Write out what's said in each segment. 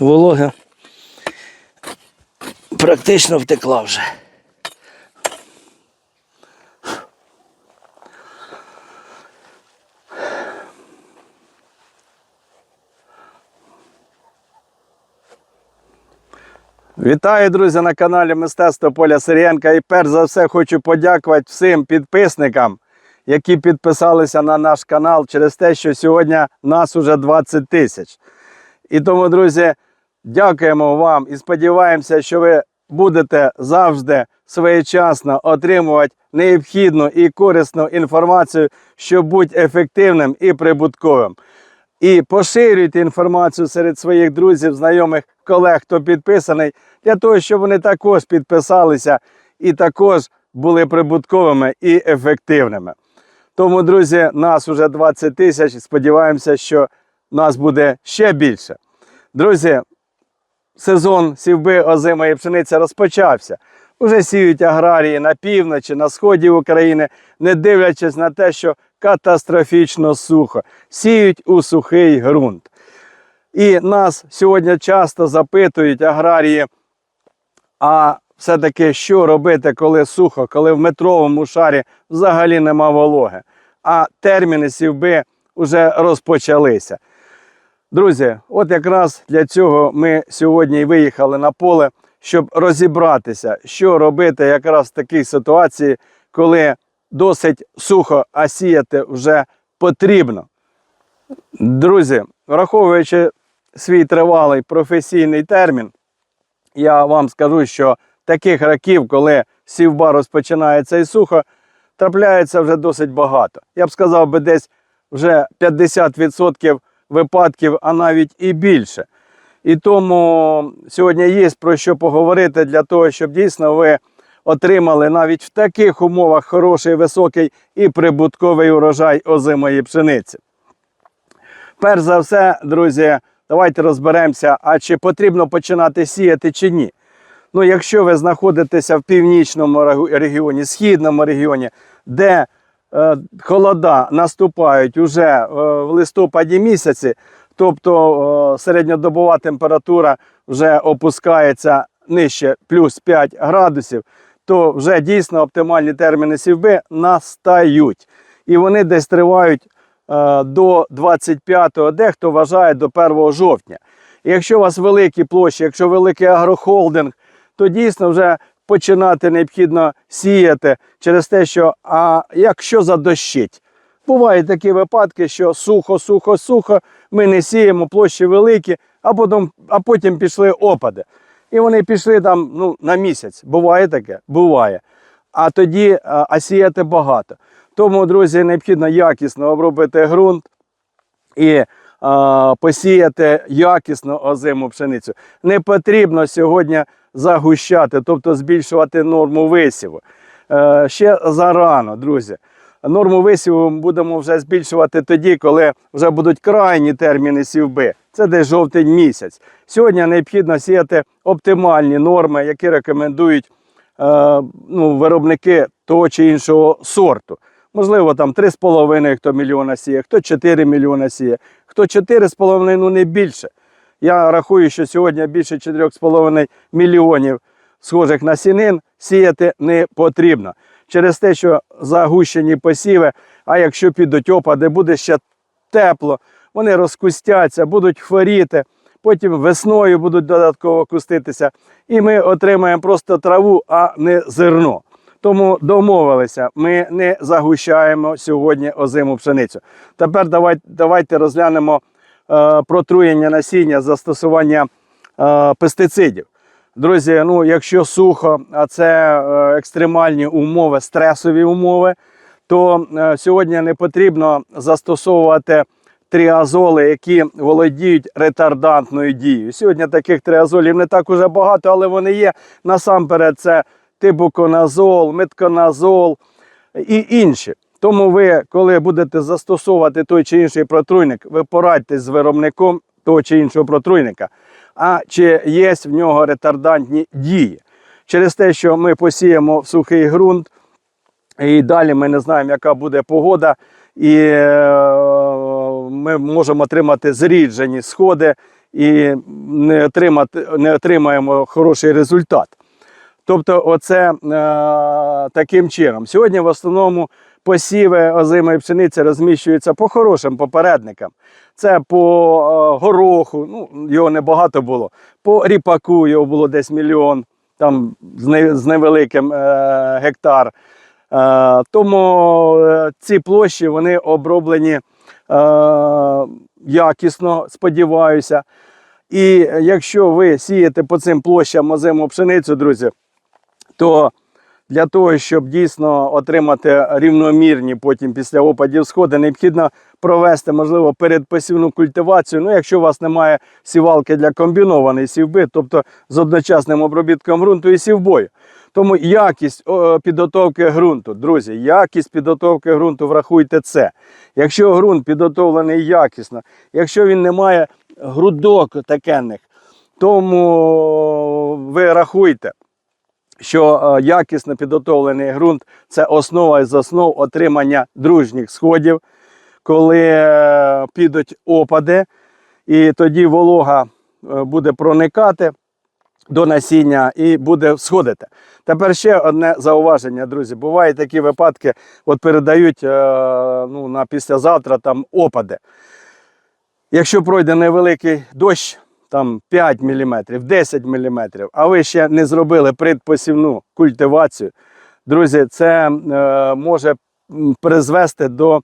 Волога практично втекла вже. Вітаю, друзі, на каналі Мистецтво Поля Сирієнка. І перш за все хочу подякувати всім підписникам, які підписалися на наш канал через те, що сьогодні нас уже 20 тисяч. І тому, друзі, дякуємо вам і сподіваємося, що ви будете завжди своєчасно отримувати необхідну і корисну інформацію, щоб бути ефективним і прибутковим. І поширюйте інформацію серед своїх друзів, знайомих, колег, хто підписаний, для того, щоб вони також підписалися і також були прибутковими і ефективними. Тому, друзі, нас вже 20 тисяч. Сподіваємося, що нас буде ще більше. Друзі, сезон сівби озимої пшениці розпочався. Уже сіють аграрії на півночі, на сході України, не дивлячись на те, що катастрофічно сухо. Сіють у сухий ґрунт. І нас сьогодні часто запитують аграрії, а все-таки що робити, коли сухо, коли в метровому шарі взагалі нема вологи, а терміни сівби вже розпочалися. Друзі, от якраз для цього ми сьогодні виїхали на поле, щоб розібратися, що робити якраз в такій ситуації, коли досить сухо, а сіяти вже потрібно. Друзі, враховуючи свій тривалий професійний термін, я вам скажу, що таких років, коли сівба розпочинається і сухо, трапляється вже досить багато. Я б сказав би десь вже 50% випадків, а навіть і більше. І тому сьогодні є про що поговорити для того, щоб дійсно ви отримали навіть в таких умовах хороший, високий і прибутковий урожай озимої пшениці. Перш за все, друзі, давайте розберемося, а чи потрібно починати сіяти чи ні. Ну, якщо ви знаходитеся в північному регіоні, східному регіоні, де холода наступають уже е, в листопаді місяці, тобто е, середньодобова температура вже опускається нижче плюс 5 градусів, то вже дійсно оптимальні терміни сівби настають. І вони десь тривають е, до 25-го, дехто вважає до 1 жовтня. Якщо у вас великі площі, якщо великий агрохолдинг, то дійсно вже починати необхідно сіяти через те, що а якщо задощить. Бувають такі випадки, що сухо, сухо, сухо, ми не сіємо, площі великі, а потім, а потім пішли опади. І вони пішли там ну, на місяць. Буває таке? Буває. А тоді а, а сіяти багато. Тому, друзі, необхідно якісно обробити ґрунт і посіяти якісно озиму пшеницю. Не потрібно сьогодні загущати, тобто збільшувати норму висіву. Е, ще зарано, друзі. Норму висіву будемо вже збільшувати тоді, коли вже будуть крайні терміни сівби. Це десь жовтень місяць. Сьогодні необхідно сіяти оптимальні норми, які рекомендують е, ну, виробники того чи іншого сорту. Можливо, там 3,5 хто мільйона сіє, хто 4 мільйона сіє, хто 4,5, ну не більше. Я рахую, що сьогодні більше 4,5 мільйонів схожих насінин сіяти не потрібно. Через те, що загущені посіви, а якщо підуть опади, буде ще тепло, вони розкустяться, будуть хворіти, потім весною будуть додатково куститися. І ми отримаємо просто траву, а не зерно. Тому домовилися, ми не загущаємо сьогодні озиму пшеницю. Тепер давайте, давайте розглянемо е, протруєння насіння, застосування е, пестицидів. Друзі, ну якщо сухо, а це е, екстремальні умови, стресові умови, то е, сьогодні не потрібно застосовувати тріазоли, які володіють ретардантною дією. Сьогодні таких тріазолів не так уже багато, але вони є. Насамперед, це тибуконазол, метконазол і інші. Тому ви, коли будете застосовувати той чи інший протруйник, ви порадьтесь з виробником того чи іншого протруйника, а чи є в нього ретардантні дії. Через те, що ми посіємо в сухий ґрунт, і далі ми не знаємо, яка буде погода, і е, ми можемо отримати зріджені сходи, і не, отримати, не отримаємо хороший результат. Тобто, оце е, таким чином. Сьогодні в основному посіви озимої пшениці розміщуються по хорошим попередникам. Це по е, гороху, ну його небагато було, по ріпаку його було десь мільйон, там з, не, з невеликим е, гектар. Е, тому е, ці площі вони оброблені е, якісно, сподіваюся. І якщо ви сієте по цим площам озиму пшеницю, друзі, то для того, щоб дійсно отримати рівномірні потім після опадів сходи, необхідно провести, можливо, передпосівну культивацію. Ну, якщо у вас немає сівалки для комбінованої сівби, тобто з одночасним обробітком ґрунту і сівбою. Тому якість підготовки ґрунту, друзі, якість підготовки ґрунту, врахуйте це. Якщо ґрунт підготовлений якісно, якщо він не має грудок такенних, тому ви рахуйте, що е, якісно підготовлений ґрунт це основа із основ отримання дружніх сходів, коли е, підуть опади, і тоді волога е, буде проникати до насіння і буде сходити. Тепер ще одне зауваження, друзі. Бувають такі випадки, от передають ну, на післязавтра там опади. Якщо пройде невеликий дощ, там 5 мм, 10 мм, а ви ще не зробили предпосівну культивацію, друзі, це е, може призвести до е,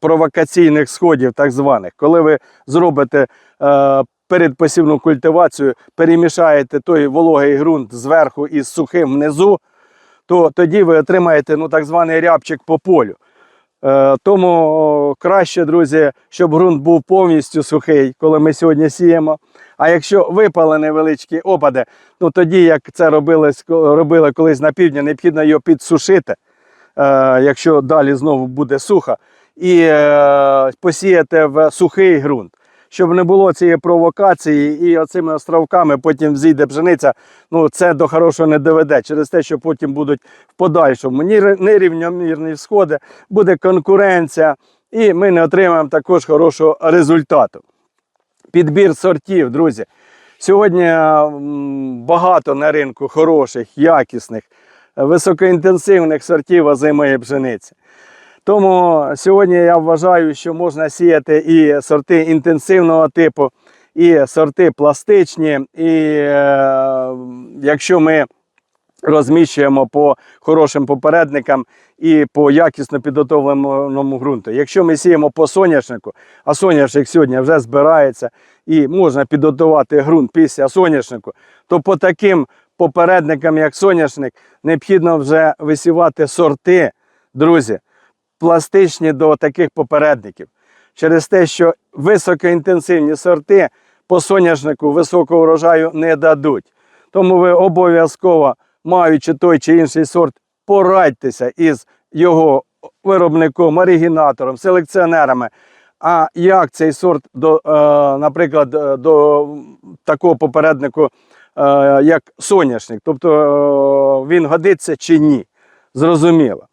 провокаційних сходів, так званих. Коли ви зробите е, передпосівну культивацію, перемішаєте той вологий ґрунт зверху із сухим внизу, то тоді ви отримаєте ну, так званий рябчик по полю. Е, Тому краще, друзі, щоб ґрунт був повністю сухий, коли ми сьогодні сіємо. А якщо випали невеличкі опади, ну тоді, як це робили, робили колись на півдні, необхідно його підсушити, е, якщо далі знову буде сухо, і е, посіяти в сухий ґрунт. Щоб не було цієї провокації і оцими островками потім зійде пшениця, ну це до хорошого не доведе через те, що потім будуть в подальшому нерівномірні сходи, буде конкуренція, і ми не отримаємо також хорошого результату. Підбір сортів, друзі. Сьогодні багато на ринку хороших, якісних, е, високоінтенсивних сортів озимої пшениці. Тому сьогодні я вважаю, що можна сіяти і сорти інтенсивного типу, і сорти пластичні. І е, якщо ми розміщуємо по хорошим попередникам і по якісно підготовленому ґрунту. Якщо ми сіємо по соняшнику, а соняшник сьогодні вже збирається і можна підготувати ґрунт після соняшнику, то по таким попередникам, як соняшник, необхідно вже висівати сорти, друзі, пластичні до таких попередників. Через те, що високоінтенсивні сорти по соняшнику високого врожаю не дадуть. Тому ви обов'язково, маючи той чи інший сорт, порадьтеся із його виробником, оригінатором, селекціонерами. А як цей сорт, до, е, наприклад, е, до такого попереднику, е, як соняшник, тобто він годиться чи ні? Зрозуміло.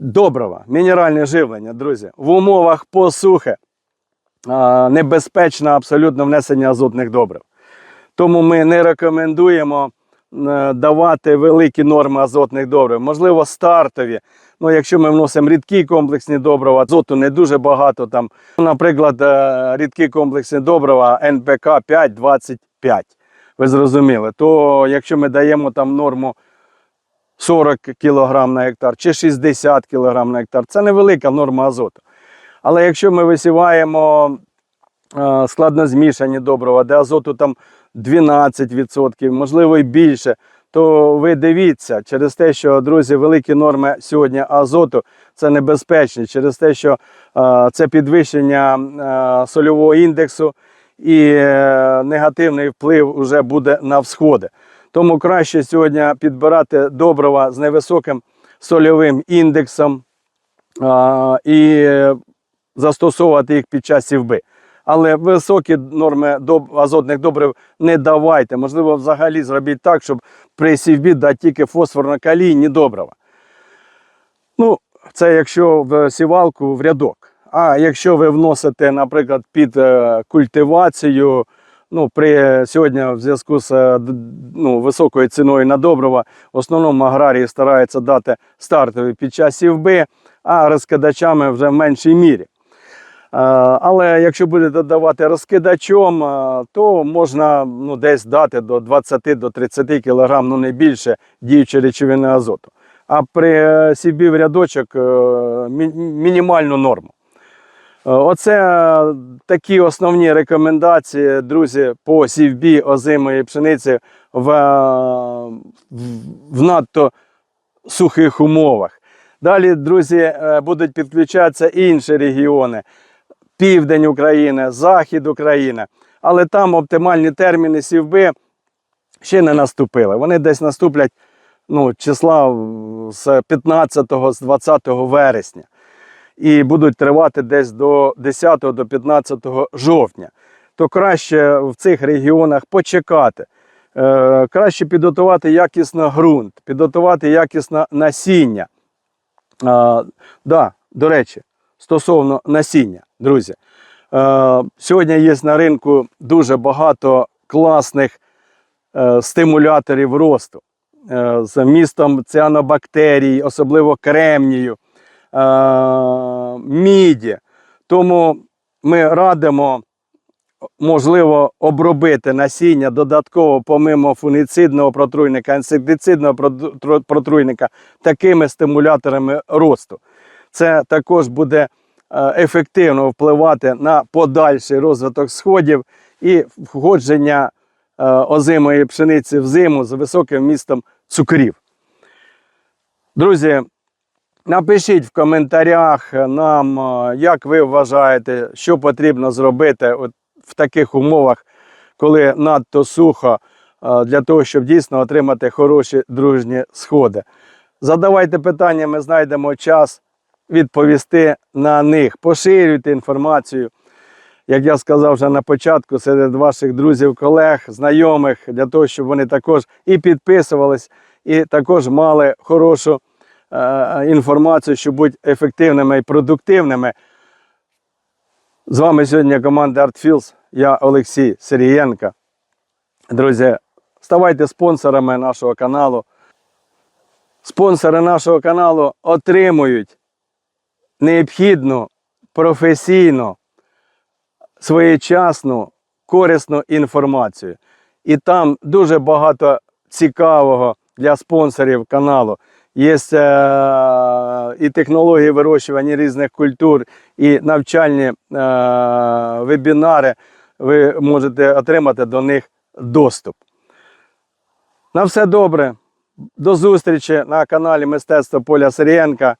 Добрива, мінеральне живлення, друзі, в умовах посухи небезпечно абсолютно внесення азотних добрив. Тому ми не рекомендуємо е, давати великі норми азотних добрив. Можливо, стартові. Ну, якщо ми вносимо рідкі комплексні добрива, азоту не дуже багато. Там, наприклад, е, рідкі комплексні добрива НПК 5-25. Ви зрозуміли, то якщо ми даємо там норму 40 кг на гектар чи 60 кг на гектар, це невелика норма азоту. Але якщо ми висіваємо е, складнозмішані добрива, де азоту там 12%, можливо і більше, то ви дивіться через те, що, друзі, великі норми сьогодні азоту це небезпечні, через те, що е, це підвищення е, сольового індексу і негативний вплив вже буде на всходи. Тому краще сьогодні підбирати добрива з невисоким сольовим індексом а, і застосовувати їх під час сівби. Але високі норми азотних добрив не давайте. Можливо, взагалі зробіть так, щоб при сівбі дати тільки фосфорно-калійні добрива. Ну, це якщо в сівалку в рядок. А якщо ви вносите, наприклад, під е, культивацію, ну, при, сьогодні в зв'язку з е, ну, високою ціною на добрива, в основному аграрії стараються дати стартові під час сівби, а розкидачами вже в меншій мірі. Е, Але якщо будете додавати розкидачом, е, то можна ну, десь дати до 20-30 кг, ну не більше діючої речовини азоту. А при е, сівбі в рядочок е, мінімальну норму. Е, Оце е, такі основні рекомендації, друзі, по сівбі озимої пшениці в, е, в, надто сухих умовах. Далі, друзі, будуть підключатися інші регіони, південь України, захід України. Але там оптимальні терміни сівби ще не наступили. Вони десь наступлять ну, числа з 15 з 20 вересня і будуть тривати десь до 10 до 15 жовтня. То краще в цих регіонах почекати. Е, краще підготувати якісно ґрунт, підготувати якісно насіння. Е, да, до речі, стосовно насіння, друзі. Е, сьогодні є на ринку дуже багато класних е, стимуляторів росту е, з містом ціанобактерій, особливо кремнію, е, міді. Тому ми радимо, можливо, обробити насіння додатково, помимо фунгіцидного протруйника, інсектицидного протруйника, такими стимуляторами росту. Це також буде е, ефективно впливати на подальший розвиток сходів і входження е, озимої пшениці в зиму з високим містом цукрів. Друзі, напишіть в коментарях нам, е, як ви вважаєте, що потрібно зробити от в таких умовах, коли надто сухо, е, для того, щоб дійсно отримати хороші дружні сходи. Задавайте питання, ми знайдемо час відповісти на них. Поширюйте інформацію, як я сказав вже на початку, серед ваших друзів, колег, знайомих, для того, щоб вони також і підписувались, і також мали хорошу інформацію, щоб бути ефективними і продуктивними. З вами сьогодні команда ArtFields, я Олексій Сергієнко. Друзі, ставайте спонсорами нашого каналу. Спонсори нашого каналу отримують необхідну, професійну, своєчасну, корисну інформацію. І там дуже багато цікавого для спонсорів каналу. Є е, і технології вирощування різних культур, і навчальні е, вебінари. Ви можете отримати до них доступ. На все добре. До зустрічі на каналі Мистецтво Поля Сирієнка.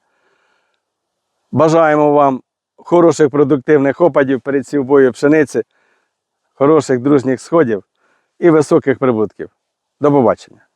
Бажаємо вам хороших продуктивних опадів перед сівбою пшениці, хороших дружніх сходів і високих прибутків. До побачення.